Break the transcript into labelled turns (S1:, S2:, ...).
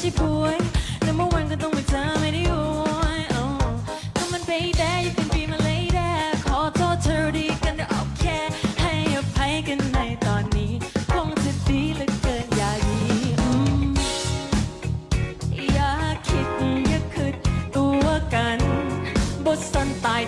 S1: ใช่ป่วยแต่เมื่อวันก็ต้องไปเธอไม่ได้โวยโอ้ Come on baby you can be my lady ขอโทษเธอดีกันโอเค ให้อภัยกันในตอนนี้ คงจะดีเหลือเกินอย่ายีอย่าคิดอย่าคิดตัวกัน บทสันตาย